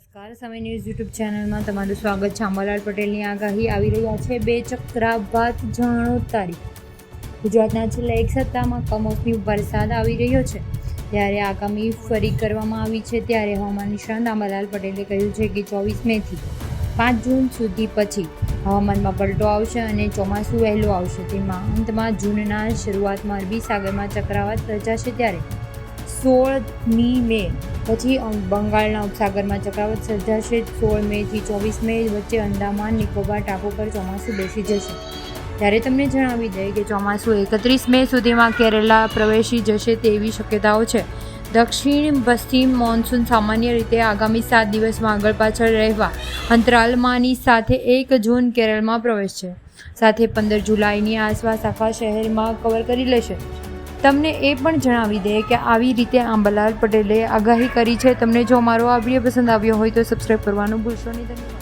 નમસ્કાર. સમય news YouTube ચેનલમાં તમારું સ્વાગત છે. અંબાલાલ પટેલની આગાહી આવી રહ્યા છે. બે ચક્રાભાત જાણો તારીખ. ગુજરાતના છેલ્લા એક સપ્તાહમાં કમોસમી વરસાદ આવી રહ્યો છે. ત્યારે આગામી ફરી કરવામાં આવી છે, ત્યારે હવામાન નિષ્ણાંત અંબાલાલ પટેલે કહ્યું છે કે ચોવીસ મેથી પાંચ જૂન સુધી પછી હવામાનમાં પલટો આવશે અને ચોમાસું વહેલું આવશે. તેમાં અંતમાં જૂનના શરૂઆતમાં અરબી સાગરમાં ચક્રાવાત રચાશે ત્યારે સોળમી મે પછી બંગાળના ઉપસાગરમાં ચક્રવાત સર્જાશે સોળ મેથી ચોવીસ મે વચ્ચે અંદામાન, નિકોબાર, ટાપુ પર ચોમાસું બેસી જશે. ત્યારે તમને જણાવી દઈએ કે ચોમાસું એકત્રીસ મે સુધીમાં કેરલા પ્રવેશી જશે તેવી શક્યતાઓ છે. દક્ષિણ પશ્ચિમ મોન્સૂન સામાન્ય રીતે આગામી સાત દિવસમાં આગળ પાછળ રહેવા અંતરાલમાંની સાથે એક જૂન કેરળમાં પ્રવેશશે. સાથે પંદર જુલાઈની આસપાસ આખા શહેરમાં કવર કરી લેશે. તમને એ પણ જણાવી દે કે આવી રીતે આંબાલાલ પટેલે આગાહી કરી છે. તમને જો અમારો આ વીડિયો પસંદ આવ્યો હોય તો સબસ્ક્રાઈબ કરવાનું ભૂલશો નહીં. ધન્યવાદ.